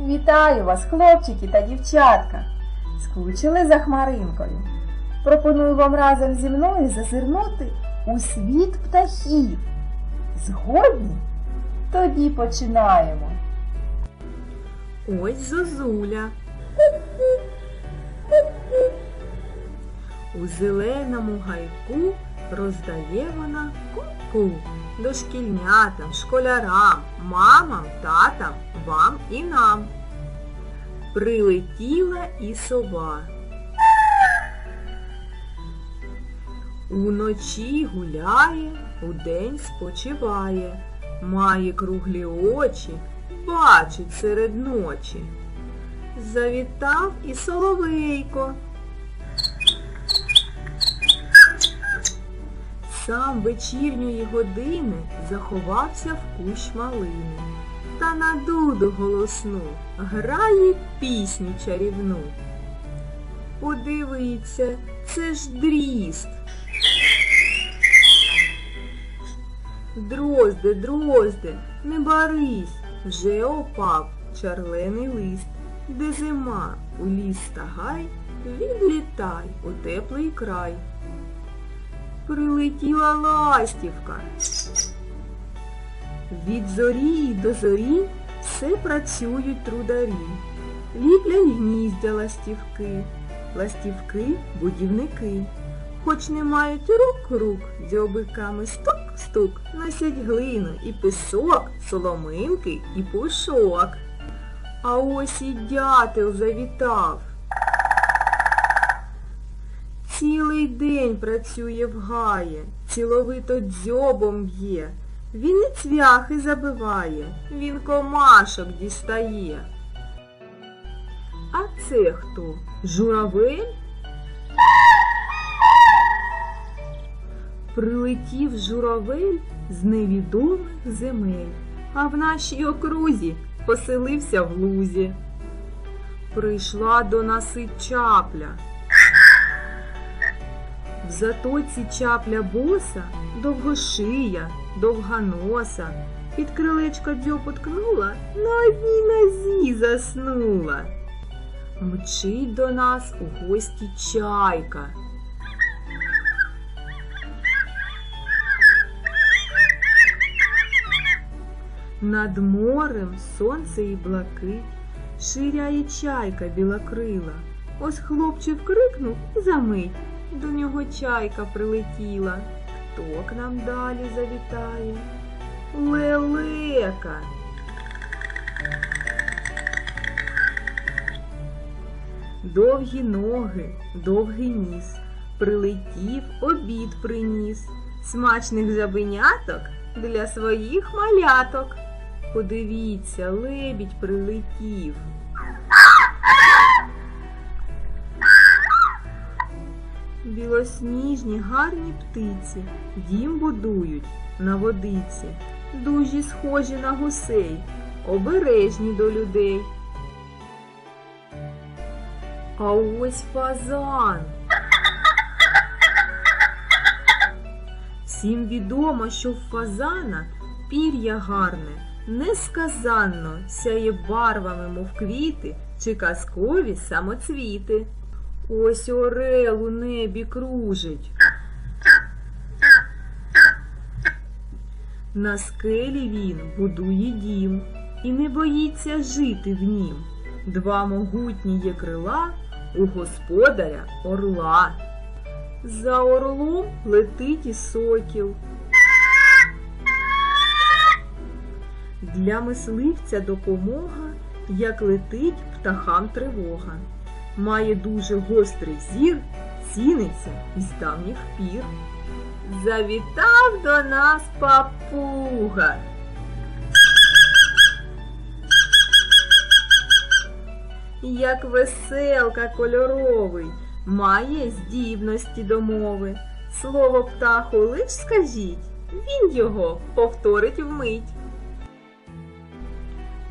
Вітаю вас, хлопчики та дівчатка! Скучили за хмаринкою? Пропоную вам разом зі мною зазирнути у світ птахів. Згодні? Тоді починаємо. Ось зозуля. У зеленому гайку роздає вона ку-ку дошкільнятам, школярам, мамам, татам, вам і нам. Прилетіла і сова. Уночі гуляє, удень спочиває, має круглі очі, бачить серед ночі. Завітав і соловейко. Сам вечірньої години заховався в кущ малини. Та на дуду голосну грає пісню чарівну. Подивиться, це ж дріст. Дрозде, дрозде, не барись, вже опав чарлений лист, де зима у ліс та гай, відлітай у теплий край. Прилетіла ластівка. Від зорі до зорі все працюють трударі. Ліплять гніздя ластівки, ластівки будівники. Хоч не мають рук рук, дзьобиками стук-стук, носять глину і пісок, соломинки і пушок. А ось і дятел завітав. Цілий день працює в гаї, ціловито дзьобом б'є. Він і цвяхи забиває, він комашок дістає. А це хто? Журавель? Прилетів журавель з невідомих земель, а в нашій окрузі поселився в лузі. Прийшла до нас і чапля. В затоці чапля боса довгошия, довганоса. Під крилечко дзьоб уткнула, на одній нозі заснула. Мчить до нас у гості чайка. Над морем сонце і блакит, ширяє чайка білокрила. Ось хлопчик крикнув і замить. До нього чайка прилетіла. Хто к нам далі завітає? Лелека. Довгі ноги, довгий ніс, прилетів, обід приніс, смачних жабеняток для своїх маляток. Подивіться, лебідь прилетів. Білосніжні гарні птиці дім будують на водиці, дужі схожі на гусей, обережні до людей. А ось фазан. Всім відомо, що в фазана пір'я гарне, несказанно сяє барвами, мов квіти чи казкові самоцвіти. Ось орел у небі кружить. На скелі він будує дім і не боїться жити в нім. Два могутні є крила у господаря орла. За орлом летить і сокіл. Для мисливця допомога, як летить птахам тривога. Має дуже гострий зір, ціниться із давніх пір. Завітав до нас папуга. Як веселка кольоровий, має здібності до мови. Слово птаху лиш скажіть, він його повторить вмить.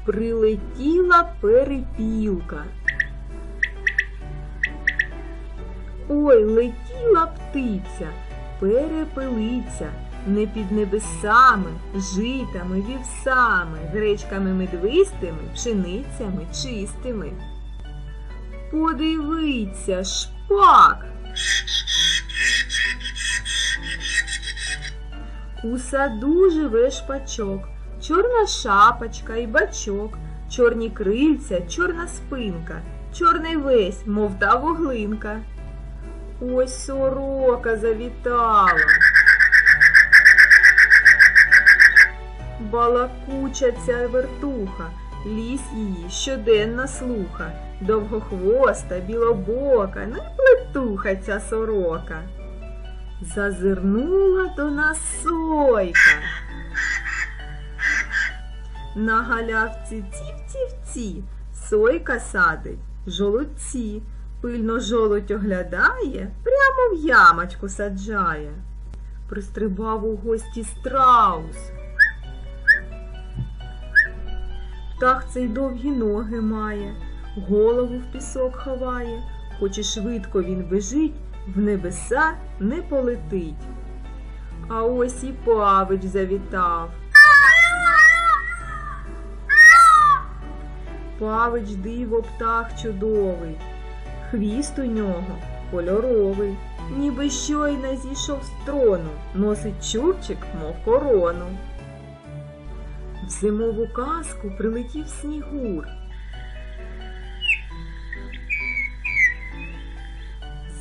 Прилетіла перепілка. Ой, летіла птиця, перепелиця, не під небесами, житами, вівсами, гречками медвистими, пшеницями чистими. Подивіться, шпак! У саду живе шпачок, чорна шапочка і бачок, чорні крильця, чорна спинка, чорний весь, мов та вуглинка. Ось сорока завітала. Балакуча ця вертуха, ліс її щоденно слуха, довгохвоста, білобока, не плетуха ця сорока. Зазирнула до нас сойка. На галявці ців-ців-ці, сойка садить, жолудці, пильно жолудь оглядає, прямо в ямочку саджає. Пристрибав у гості страус. Птах цей довгі ноги має, голову в пісок ховає, хоч і швидко він бежить, в небеса не полетить. А ось і павич завітав. Павич диво птах чудовий, хвіст у нього кольоровий, ніби щойно зійшов з трону, носить чубчик, мов корону. В зимову казку прилетів снігур.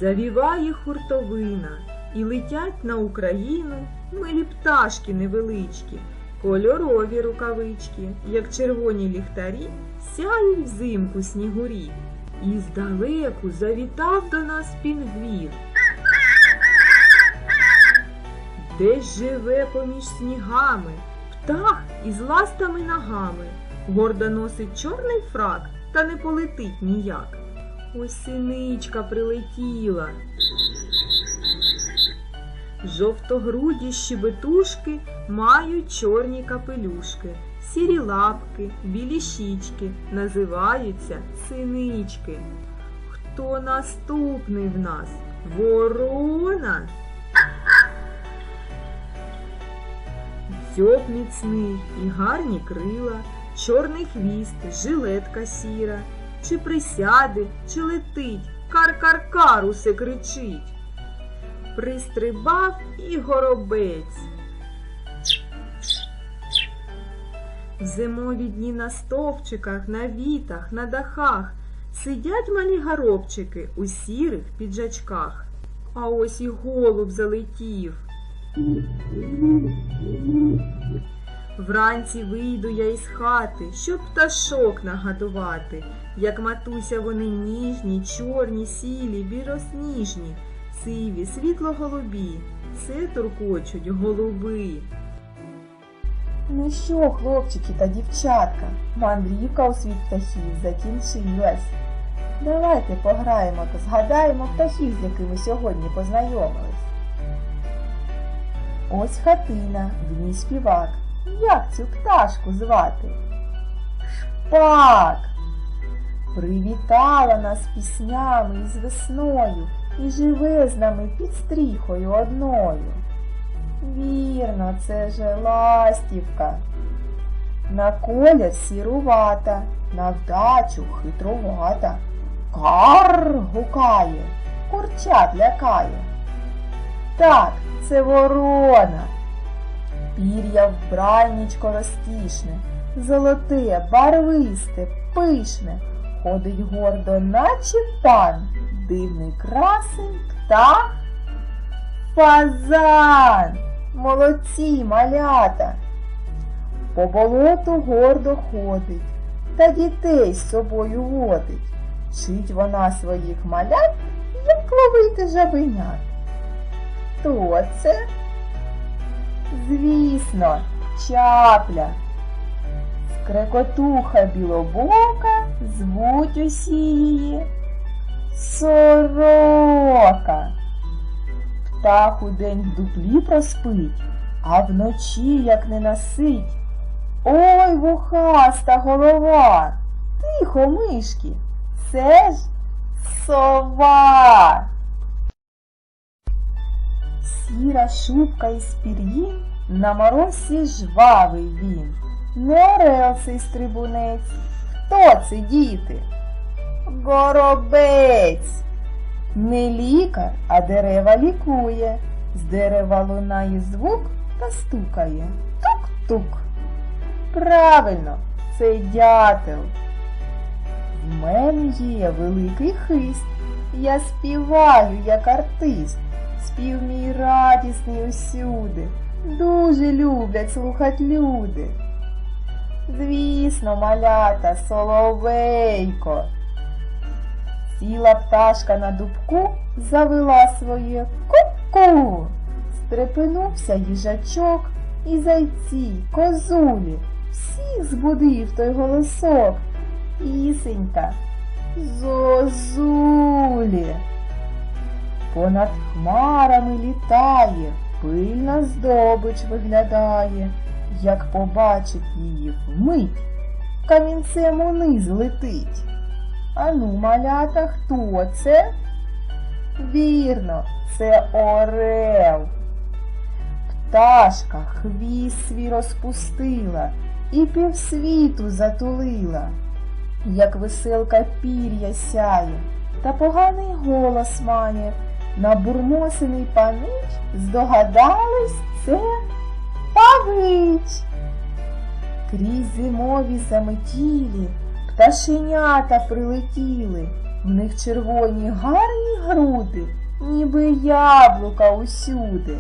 Завіває хуртовина, і летять на Україну милі пташки невеличкі, кольорові рукавички, як червоні ліхтарі, сяють взимку снігурі. І здалеку завітав до нас пінгвін. Десь живе поміж снігами, птах із ластами ногами, гордо носить чорний фрак, та не полетить ніяк. Ось синичка прилетіла. Жовтогруді щебетушки мають чорні капелюшки, сірі лапки, білі щічки, називаються синички. Хто наступний в нас? Ворона? Дзьоб міцний і гарні крила, чорний хвіст, жилетка сіра, чи присяде, чи летить, кар-кар-кар усе кричить. Пристрибав і горобець. В зимові дні на стовпчиках, на вітах, на дахах сидять малі горобчики у сірих піджачках. А ось і голуб залетів. Вранці вийду я із хати, щоб пташок нагадувати, як матуся вони ніжні, чорні, сілі, білосніжні, сиві, світло-голубі, все туркочуть голуби. Ну що, хлопчики та дівчатка, мандрівка у світ птахів закінчилась. Давайте пограємо та згадаємо птахів, з якими сьогодні познайомились. Ось хатина, в ній співак. Як цю пташку звати? Шпак! Привітала нас піснями із весною і живе з нами під стріхою одною. Вірно, це же ластівка. На колір сірувата, на вдачу хитрувата. Кар гукає, курчат лякає. Так, це ворона. Пір'я вбраннячко розкішне, золоте, барвисте, пишне, ходить гордо, наче пан, дивний красень птах. Фазан! Молодці, малята! По болоту гордо ходить, та дітей з собою водить. Вчить вона своїх малят, як ловити жабенят. Хто це? Звісно, чапля. Скрекотуха білобока звуть усі її сорока. Птах удень в дуплі проспить, а вночі як не насить. Ой, вухаста голова, тихо, мишки, це ж сова. Сіра шубка із пір'їн, на морозі жвавий він. Не орел цей стрибунець. Хто це, діти? Горобець. Не лікар, а дерева лікує. З дерева лунає звук та стукає. Тук-тук. Правильно, це дятел. В мене є великий хист. Я співаю, як артист. Спів мій радісний усюди. Дуже люблять слухать люди. Звісно, малята, соловейко. Сіла пташка на дубку, завела своє ку-ку. Стрепенувся їжачок і зайці, козулі. Всіх збудив той голосок. Пісенька, зозулі. Понад хмарами літає, пильна здобич виглядає, як побачить її вмить, камінцем униз летить. Ану, малята, хто це? Вірно, це орел. Пташка хвіст свій розпустила і півсвіту затулила, як веселка пір'я сяє, та поганий голос має. Набурмосений панич, здогадались, це павич. Крізь зимові заметілі пташенята прилетіли, в них червоні гарні груди, ніби яблука усюди.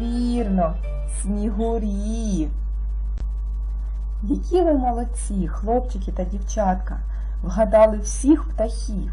Вірно, снігурі. Які ви молодці, хлопчики та дівчатка, вгадали всіх птахів.